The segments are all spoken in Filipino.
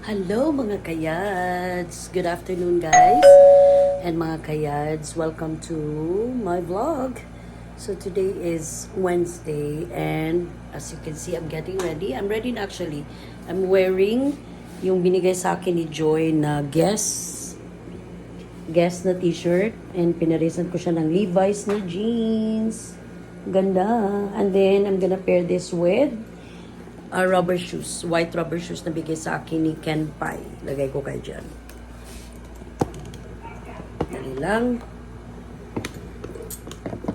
Hello mga kayads! Good afternoon guys! And mga kayads, welcome to my vlog. So today is Wednesday and as you can see, I'm getting ready. I'm ready na actually. I'm wearing yung binigay sa akin ni Joy na Guess Guess na t-shirt and pinarisan ko siya ng Levi's na jeans. Ganda. And then, I'm gonna pair this with uh, rubber shoes. White rubber shoes na bigay sa akin ni Ken Pai. Lagay ko kayo dyan. Dali lang.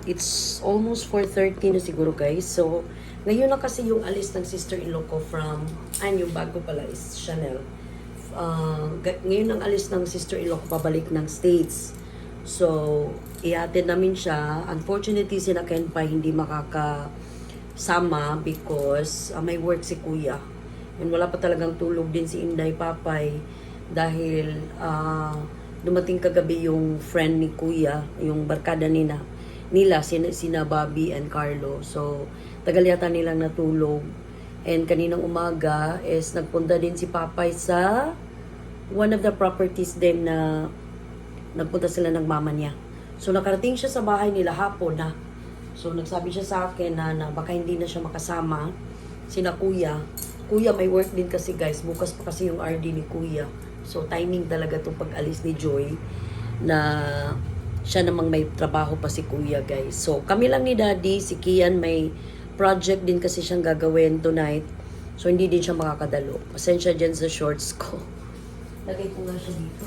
It's almost 4.30 na siguro guys. So, ngayon na kasi yung alis ng sister-in-law ko from, and yung bago pala is Chanel. Uh, ga- ngayon ang alis ng sister-in-law ko pabalik ng States. So, ihatid namin siya. Unfortunately, si na Ken Pai hindi makakasama because uh, may work si Kuya. And wala pa talagang tulog din si Inday Papay dahil uh, dumating kagabi yung friend ni Kuya, yung barkada nila, nila sina, sina Bobby and Carlo. So, tagal yata nilang natulog. And kaninang umaga is nagpunta din si Papay sa one of the properties din na nagpunta sila ng mama niya. So nakarating siya sa bahay nila hapon na. So nagsabi siya sa akin na, na baka hindi na siya makasama sina kuya. Kuya may work din kasi guys. Bukas pa kasi yung RD ni kuya. So timing talaga itong pag-alis ni Joy na siya namang may trabaho pa si kuya guys. So kami lang ni daddy, si Kian may project din kasi siyang gagawin tonight. So hindi din siya makakadalo. Pasensya dyan sa shorts ko. Lagay ko nga siya dito.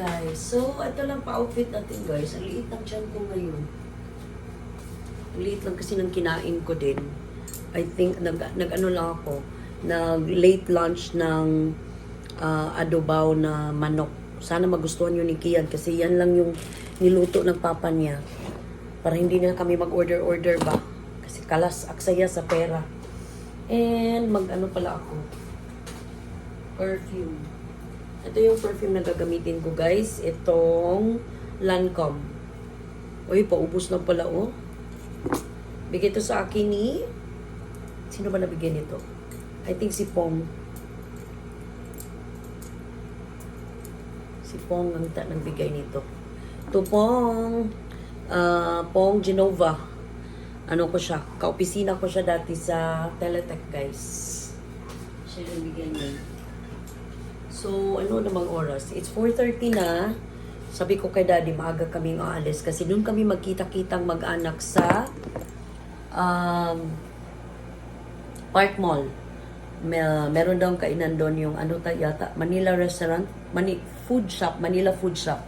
Guys. So, ito lang pa-outfit natin guys. Ang liit ng tiyan ko ngayon. Ang liit lang kasi ng kinain ko din. I think, nag, nag lang ako, nag late lunch ng ah, adobaw na manok. Sana magustuhan yun ni Kian kasi yan lang yung niluto ng papa niya. Para hindi na kami mag-order-order ba. Kasi kalas, aksaya sa pera. And mag-ano pala ako. Perfume. Ito yung perfume na gagamitin ko guys. Itong Lancome. Uy, paubos lang pala oh. Bigay to sa akin ni... Sino ba nabigyan nito? I think si Pong. Si Pong ang ta nagbigay nito. To Pong. ah Pong Genova. Ano ko siya? Kaopisina ko siya dati sa Teletech guys. Siya yung bigyan niya. So, ano namang oras? It's 4.30 na. Sabi ko kay daddy, maaga kaming aalis kasi doon kami magkita-kitang mag-anak sa um, Park Mall. May, meron daw kainan doon yung ano ta yata, Manila Restaurant, Mani, Food Shop, Manila Food Shop.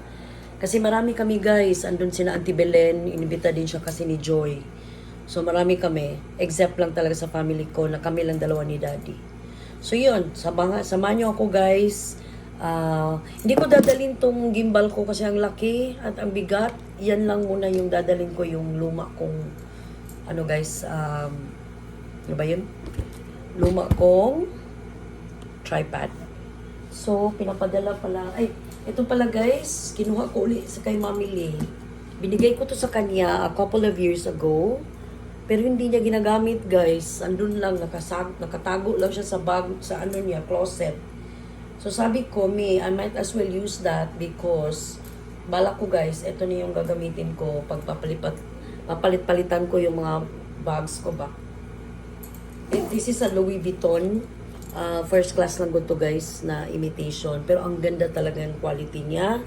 Kasi marami kami guys, andun sina Auntie Belen, inibita din siya kasi ni Joy. So marami kami, except lang talaga sa family ko na kami lang dalawa ni Daddy. So yun, sabanga, samahan niyo ako guys. Ah, hindi ko dadalhin tong gimbal ko kasi ang laki at ang bigat. Yan lang muna yung dadalhin ko yung luma kong ano guys, um, ano ba yun? Luma kong tripod. So, pinapadala pala. Ay, ito pala guys, kinuha ko ulit sa kay Mami Lee. Binigay ko to sa kanya a couple of years ago. Pero hindi niya ginagamit guys. Andun lang, nakasag, nakatago lang siya sa bag, sa ano niya, closet. So sabi ko, me, I might as well use that because balak ko guys, ito na yung gagamitin ko pag papalipat, papalit-palitan ko yung mga bags ko ba. Eh, This is a Louis Vuitton. Uh, first class lang ko to guys na imitation. Pero ang ganda talaga yung quality niya.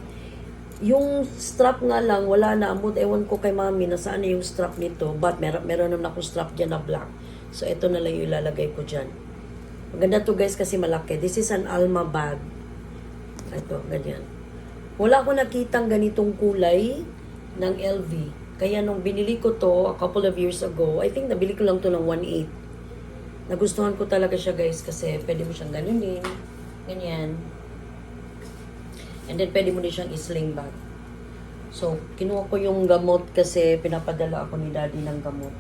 Yung strap nga lang, wala na. Amot, ewan ko kay mami na saan yung strap nito. But meron, meron naman akong strap dyan na black. So ito na lang yung ilalagay ko dyan. Maganda to guys kasi malaki. This is an Alma bag. Ito, ganyan. Wala ko nakitang ganitong kulay ng LV. Kaya nung binili ko to a couple of years ago, I think nabili ko lang to ng 1.8. Nagustuhan ko talaga siya guys kasi pwede mo siyang ganunin. Ganyan. And then pwede mo din siyang isling bag. So, kinuha ko yung gamot kasi pinapadala ako ni daddy ng gamot.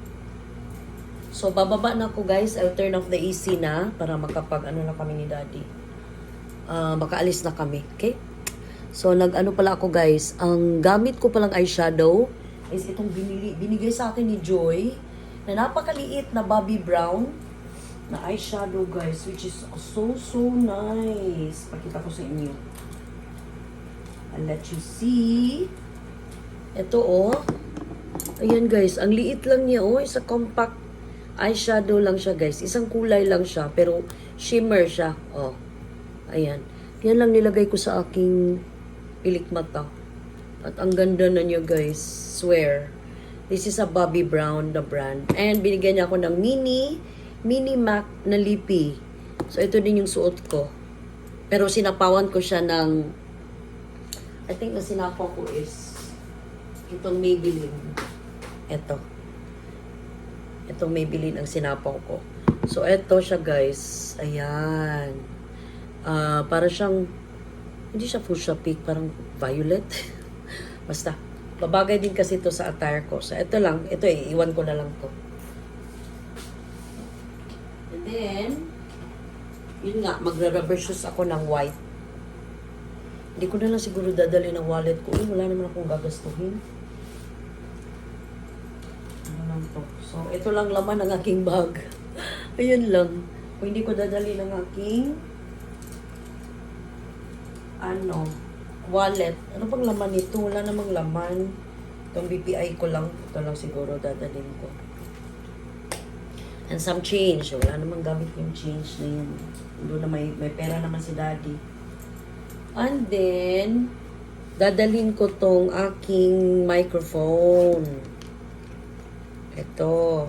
So, bababa na ako guys. I'll turn off the AC na para makapag ano na kami ni daddy. Ah, makaalis na kami. Okay? So, nag-ano pala ako guys. Ang gamit ko palang eyeshadow is itong binili, binigay sa akin ni Joy na napakaliit na Bobby Brown na eyeshadow guys which is so so nice. Pakita ko sa inyo. I'll let you see. Ito oh. Ayan guys, ang liit lang niya oh. Isa compact eyeshadow lang siya guys. Isang kulay lang siya pero shimmer siya. Oh. Ayan. Yan lang nilagay ko sa aking pilik mata. At ang ganda na niya guys. Swear. This is a Bobby Brown, the brand. And binigyan niya ako ng mini, mini MAC na lipi. So ito din yung suot ko. Pero sinapawan ko siya ng, I think na sinapaw ko is itong Maybelline. Ito. Itong Maybelline ang sinapaw ko. So ito siya guys. Ayan. Ah, para siyang, hindi siya fuchsia pink, parang violet. Basta, babagay din kasi ito sa attire ko. So, ito lang. Ito eh, iwan ko na lang to. And then, yun nga, magra-rubber shoes ako ng white. Hindi ko na lang siguro dadali ng wallet ko. Eh, wala naman akong gagastuhin. Ano lang to? So, ito lang laman ng aking bag. Ayun lang. Kung hindi ko dadali ng aking ano, wallet. Ano pang laman nito? Wala namang laman. Itong BPI ko lang. Ito lang siguro dadalhin ko. And some change. Wala namang gamit yung change na yun. Doon na may, may pera naman si daddy. And then, dadalhin ko tong aking microphone. Ito.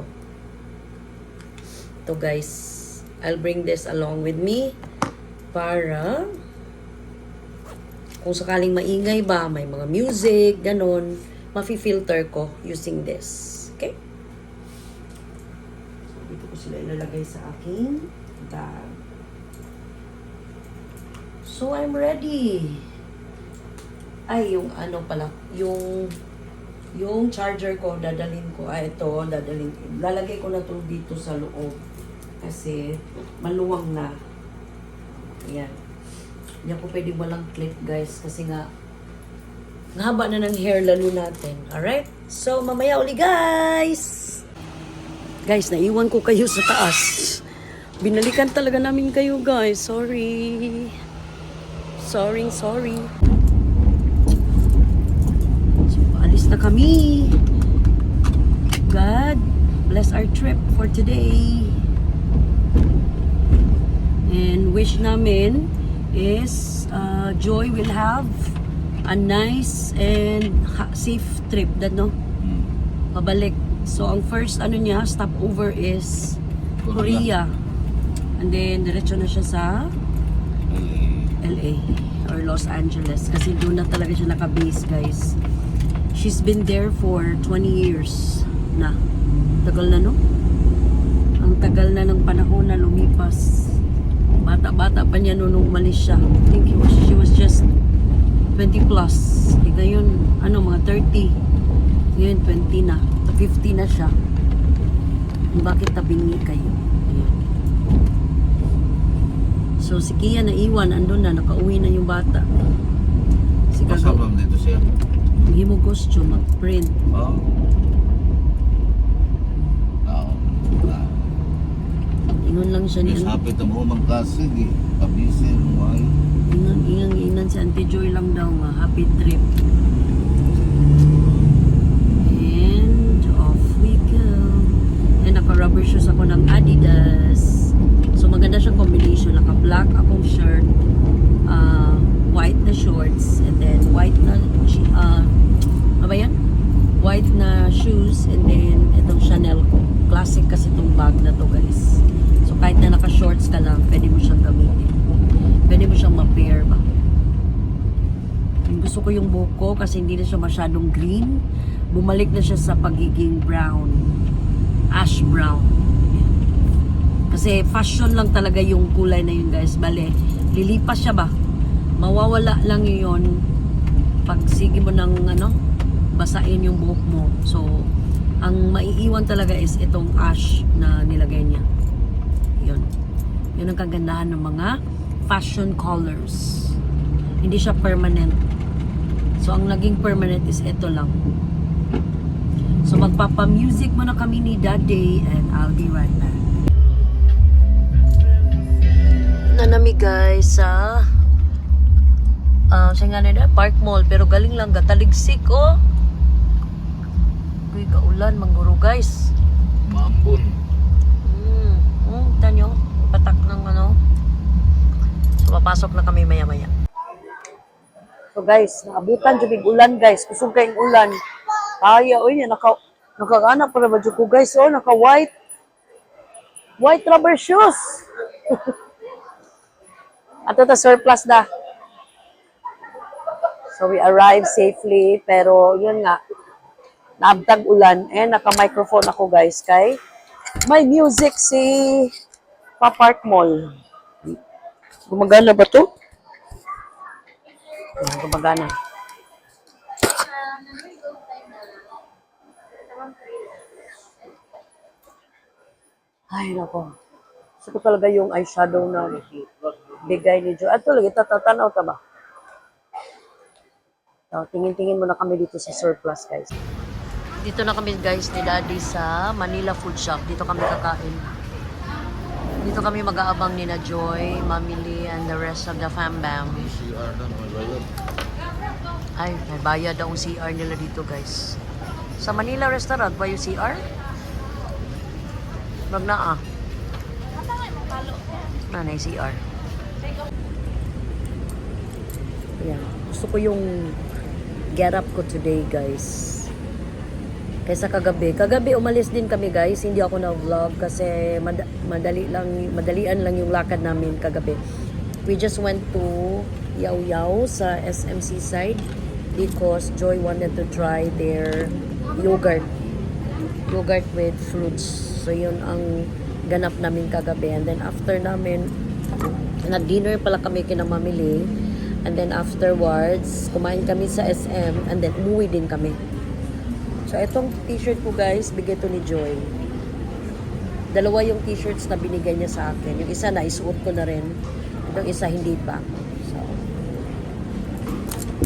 Ito guys. I'll bring this along with me para kung sakaling maingay ba, may mga music, ganon, mafi-filter ko using this. Okay? So, dito ko sila ilalagay sa aking bag. So, I'm ready. Ay, yung ano pala, yung yung charger ko, dadalhin ko, ay ito, dadalhin, lalagay ko na to dito sa loob. Kasi, maluwang na. Ayan. Hindi ako pwede walang clip, guys. Kasi nga, ang haba na ng hair lalo natin. Alright? So, mamaya uli, guys! Guys, naiwan ko kayo sa taas. Binalikan talaga namin kayo, guys. Sorry. Sorry, sorry. So, alis na kami. God, bless our trip for today. And wish namin is uh, Joy will have a nice and safe trip that no pabalik so ang first ano niya stopover is Korea, and then diretso na siya sa LA or Los Angeles kasi doon na talaga siya naka-base guys. She's been there for 20 years na. Tagal na no? Ang tagal na ng panahon na lumipas. Bata-bata pa niya noon nung umalis siya. I think was, she was just 20 plus. Eh, ngayon ano mga 30 ngayon 20 na. 50 na siya. Bakit tabingi kayo. So si Kia naiwan andun na nakauwi na yung bata si Gago Kasama dito siya. hindi mo gusto mag-print Oo. Oo. Ah. ingon lang siya ni ano Sapit ang umang kasig eh. Pabisin mo ay. ingon ingon inan si Auntie Joy lang daw nga happy trip and off we go and naka rubber shoes ako ng Adidas so maganda siyang combination. Naka black akong shirt uh, white na shorts and then white na uh, ano ba yan? white na shoes and then itong Chanel ko. Classic kasi itong bag na to guys. So kahit na naka shorts ka lang pwede mo siyang gamitin. Pwede mo siyang ma-pair ba? Gusto ko yung buhok ko kasi hindi na siya masyadong green. Bumalik na siya sa pagiging brown. Ash brown. Kasi fashion lang talaga yung kulay na yun guys. Bale lilipas siya ba? Mawawala lang yun pag sige mo ng ano basain yung buhok mo. So ang maiiwan talaga is itong ash na nilagay niya. Yun. Yun ang kagandahan ng mga fashion colors. Hindi siya permanent. So ang naging permanent is ito lang. So magpapa-music muna kami ni Daddy and I'll be right back. Nanami guys sa ah sa nga na Park Mall pero galing lang gataligsik oh. Kuy kaulan mangguro guys. Mambon. Mm, mm, tanyo, patak ng ano. So, papasok na kami maya-maya. So guys, naabutan jud ulan guys. Kusog kayong ulan. Kaya oy naka nakagana para ba ko guys oh, naka white white rubber shoes. Ato ta surplus da. So we arrived safely pero yun nga naabtag ulan eh naka-microphone ako guys kay may music si Papark Mall. Gumagana ba to? Gumagana. Ay, nako. Gusto ko talaga yung eyeshadow na bigay ni Joe. Ato, lagi tatatanaw ka ba? So, tingin-tingin muna kami dito sa surplus, guys. Dito na kami, guys, ni Daddy sa Manila Food Shop. Dito kami kakain. Dito kami mag-aabang ni na Joy, Mamili, and the rest of the fam bam. CR na naman bayad. Ay, may bayad ang CR nila dito, guys. Sa Manila Restaurant, ba yung CR? Wag na ah. Ah, na yung CR. Ayan. Gusto ko yung get up ko today, guys. Kaysa kagabi. Kagabi umalis din kami, guys. Hindi ako na-vlog kasi mad- madali lang, madalian lang yung lakad namin kagabi. We just went to Yaw Yaw sa SMC side because Joy wanted to try their yogurt. Yogurt with fruits. So yun ang ganap namin kagabi. And then after namin, nag-dinner pala kami kinamamili. And then afterwards, kumain kami sa SM and then umuwi din kami. So itong t-shirt ko guys, bigay to ni Joy. Dalawa yung t-shirts na binigay niya sa akin. Yung isa na isuot ko na rin. Yung isa hindi pa. So,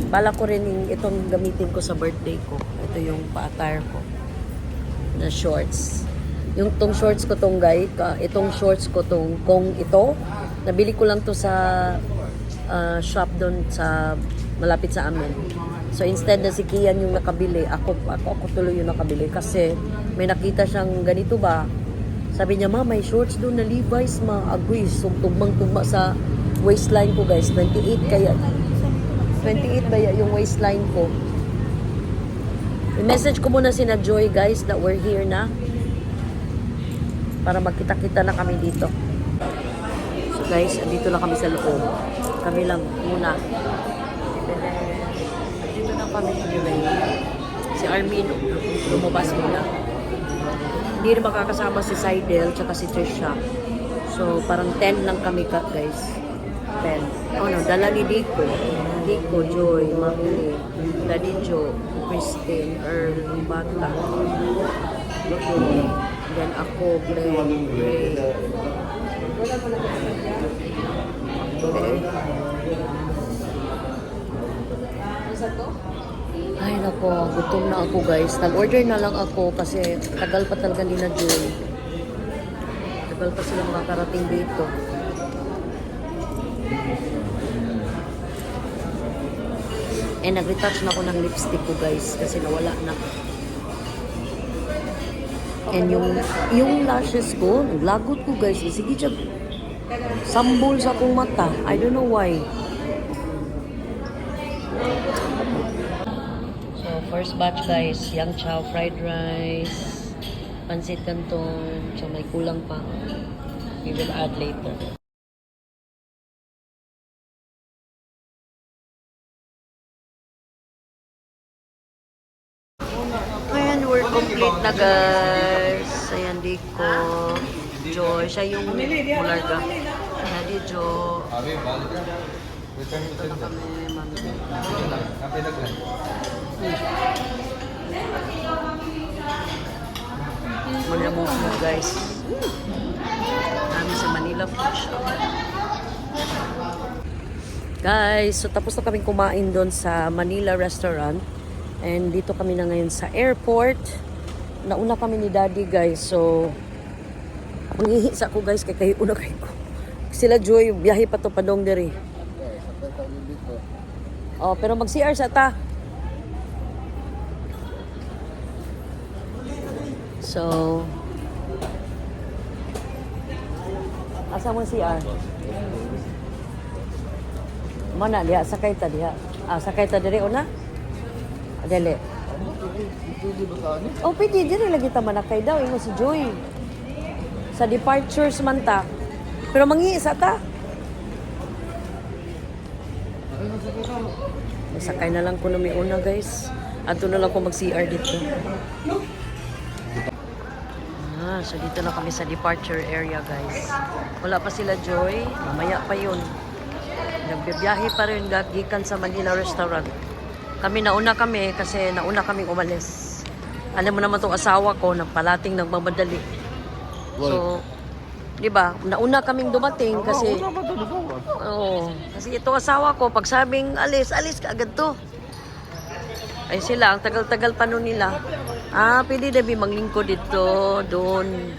bala ko rin yung itong gamitin ko sa birthday ko. Ito yung pa-attire ko na shorts. Yung tong shorts ko tong guy, itong shorts ko tong kung ito, nabili ko lang to sa ah, shop doon sa malapit sa amin. So instead na si Kian yung nakabili, ako ako ako tuloy yung nakabili kasi may nakita siyang ganito ba. Sabi niya, "Ma, may shorts doon na Levi's, ma. Agoy, so tugmang-tugma sa waistline ko, guys. 28 kaya 28 ba yung waistline ko. I-message ko muna si na Joy guys that we're here na para magkita-kita na kami dito. So guys, dito na kami sa loob. Kami lang muna. Dito na kami anyway. Si Armin lumabas muna. Hindi rin makakasama si Seidel tsaka si Trisha. So parang 10 lang kami ka guys. 10. Oh no, dala ni Dico. Dico, Joy, Mami, Daddy Joe, Christine, Earl, bata. Then ako, Glenn, Ray. Ay nako, gutom na ako guys. Nag-order na lang ako kasi tagal pa talaga ni na Joy. Tagal pa sila makakarating dito. Eh, nag-retouch na ako ng lipstick ko guys kasi nawala na. And yung, yung lashes ko, naglagot ko guys. Sige, siya sambol sa akong mata. I don't know why. So, first batch guys, yang chow fried rice, pancit canton, so may kulang pa. We will add later. Ayan, we're complete na guys. Ayan, Diko. Joy, siya yung mularga. Ayan, di Jo. Ito na kami, mami. Muna mo mo guys. Kami sa Manila Food Shop. Guys, so tapos na kaming kumain doon sa Manila Restaurant. And dito kami na ngayon sa airport. nauna kami ni daddy guys. So, mangihi sa ako guys kay kayo una kay ko. Sila Joy, biyahe pa to padong diri. Oh, pero mag-CR sa ta. So, asa mo CR? Mana diha sakay ta diha. Ah, sakay ta diri una. Dili. Oh, pwede diri lagi ta manakay daw ingon si Joy. Sa departures man ta. Pero mangi sa ta. Sakay na lang ko na may una guys. Ato na lang ko mag-CR dito. Ah, so dito na kami sa departure area guys. Wala pa sila Joy. Mamaya pa yun. Nagbibiyahe pa rin gikan sa Manila Restaurant. Kami nauna kami kasi nauna kaming umalis. Alam mo naman tong asawa ko, nagpalating nagmamadali. So, di ba? Nauna kaming dumating kasi Oo. Kasi ito asawa ko, pag sabing alis, alis ka agad to. Ay sila, ang tagal-tagal pa nun nila. Ah, pwede na bi maglingkod dito, doon.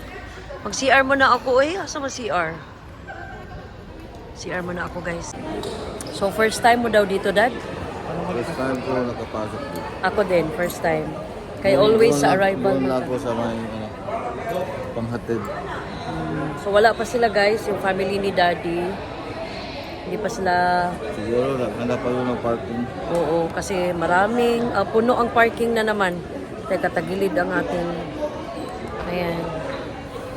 Mag-CR mo na ako. Eh, asa mo CR? CR mo na ako, guys. So, first time mo daw dito, Dad? First time ko nakapasok dito. Ako din, first time. Kay always sa arrival Doon lang ako sa may ano, panghatid. So, wala pa sila, guys, yung family ni Daddy. Hindi pa sila Siguro naghanap pa yun ng parking. Oo, kasi maraming, ah, puno ang parking na naman. Teka, tagilid ang ating, ayan.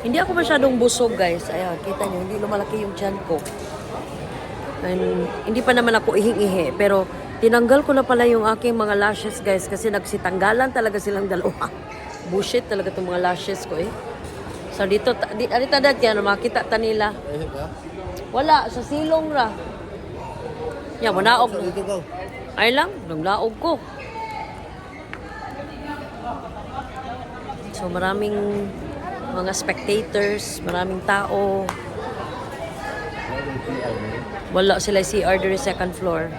Hindi ako masyadong busog, guys. Ayan, kita nyo, hindi lumalaki yung tiyan ko. And, hindi pa naman ako ihing-ihi, pero tinanggal ko na pala yung aking mga lashes, guys, kasi nagsitanggalan talaga silang dalawa. Bullshit talaga itong mga lashes ko, eh. So, dito, di, alita dad yan, makita ta nila. Wala, sa silong ra. Yan, manaog. Dito. Ay lang, naglaog ko. So maraming mga spectators, maraming tao. Wala sila CR diri second floor.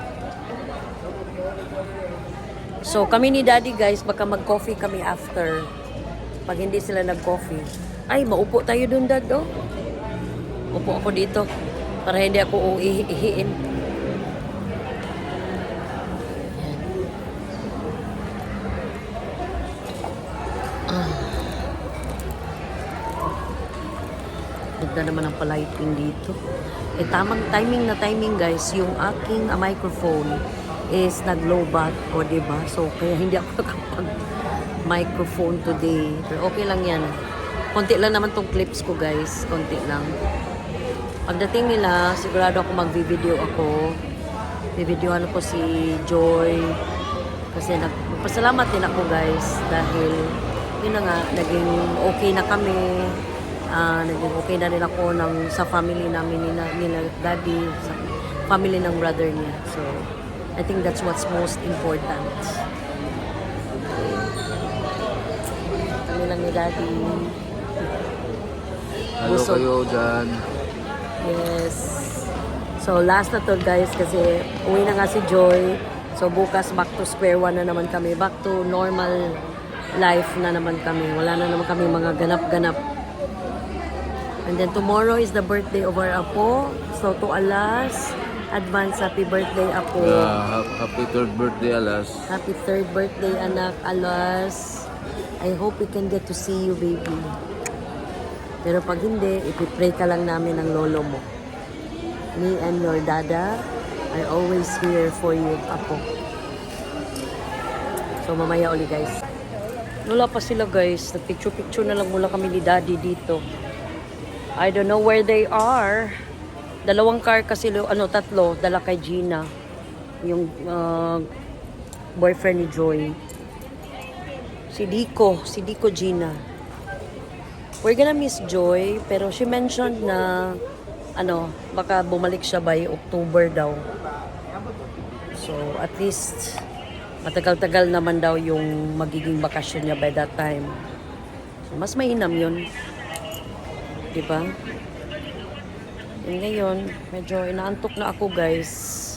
So kami ni Daddy guys, baka mag-coffee kami after. Pag hindi sila nag-coffee. Ay, maupo tayo dun, Dad, oh. Upo ako dito para hindi ako uihiin. Ganda naman ang palighting dito. Eh, tamang timing na timing guys, yung aking ah, microphone is nag-low bat o diba? So, kaya hindi ako nakapag microphone today. Pero okay lang yan. Konti lang naman tong clips ko guys. Konti lang. Pagdating nila, sigurado ako mag-video ako. Bibidyohan ko si Joy. Kasi nag magpasalamat din ako guys dahil yun na nga, naging okay na kami. Ah, naging okay na rin ako ng, sa family namin nila, nila daddy, sa family ng brother niya. So, I think that's what's most important. Kami lang ni daddy. Hello Busog. kayo dyan. Yes. So, last na to guys kasi uwi na nga si Joy. So, bukas back to square one na naman kami. Back to normal life na naman kami. Wala na naman kami mga ganap-ganap. And then tomorrow is the birthday of our Apo. So, to Alas, advance happy birthday Apo. Ha- happy third birthday, Alas. Happy third birthday, anak Alas. I hope we can get to see you, baby. Pero pag hindi, ipipray ka lang namin ng lolo mo. Me and your dada are always here for you, apo. So, mamaya uli, guys. Wala pa sila, guys. Nagpicture-picture na lang mula kami ni daddy dito. I don't know where they are. Dalawang car kasi, ano, tatlo. Dala kay Gina. Yung uh, boyfriend ni Joy. Si Dico. Si Dico Gina. We're gonna miss Joy, pero she mentioned na ano, baka bumalik siya by October daw. So, at least matagal-tagal naman daw yung magiging bakasyon niya by that time. So, mas mainam yun. Di ba? And ngayon, medyo inaantok na ako guys.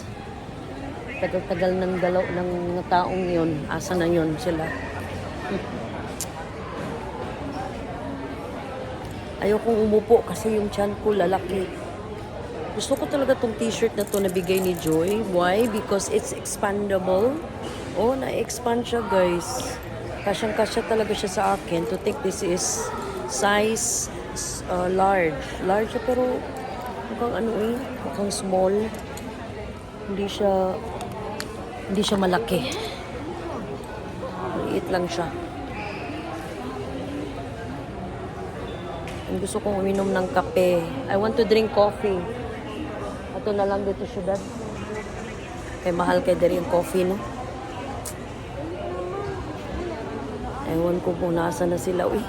Tagal-tagal ng dalaw ng taong yun. Asa na yun sila? Ayokong umupo kasi yung chan ko lalaki. Gusto ko talaga tong t-shirt na to na bigay ni Joy. Why? Because it's expandable. Oh, na-expand siya guys. Kasyang-kasya talaga siya sa akin. To think this is size uh, large. Large siya pero mukhang ano eh, mukhang small. Hindi siya hindi siya malaki. Maliit lang siya. Ang gusto kong uminom ng kape. I want to drink coffee. Ato na lang dito syudad. Kay mahal kay diri yung coffee, no? Ewan ko kung nasa na sila. Uy.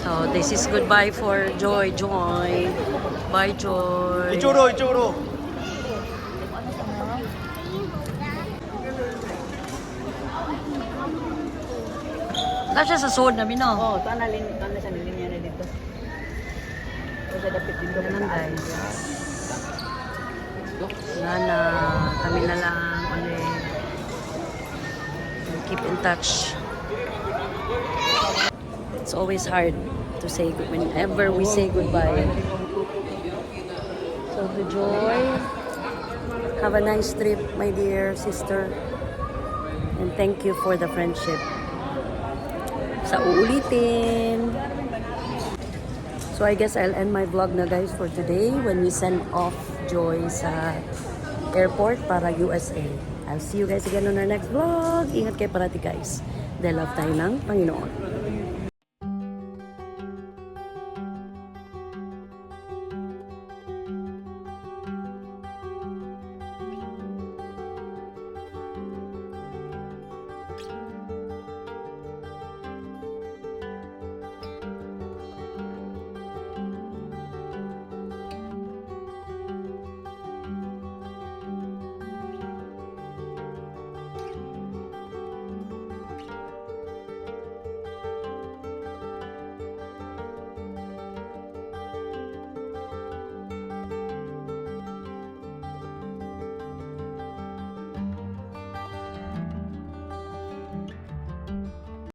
So, this is goodbye for Joy. Joy. Bye, Joy. 이쪽 Kasi sa sword na bino. Oo, oh, ito na lin, ano siya nilinya na dito. Ito siya dapat dito. Ganun guys. Nga na kami na lang ulit. Keep in touch. It's always hard to say good whenever we say goodbye. So to Joy, have a nice trip, my dear sister. And thank you for the friendship. Sa uulitin. So I guess I'll end my vlog na guys for today when we send off Joy sa airport para USA. I'll see you guys again on our next vlog. Ingat kayo parati guys. Dahil love tayo ng Panginoon.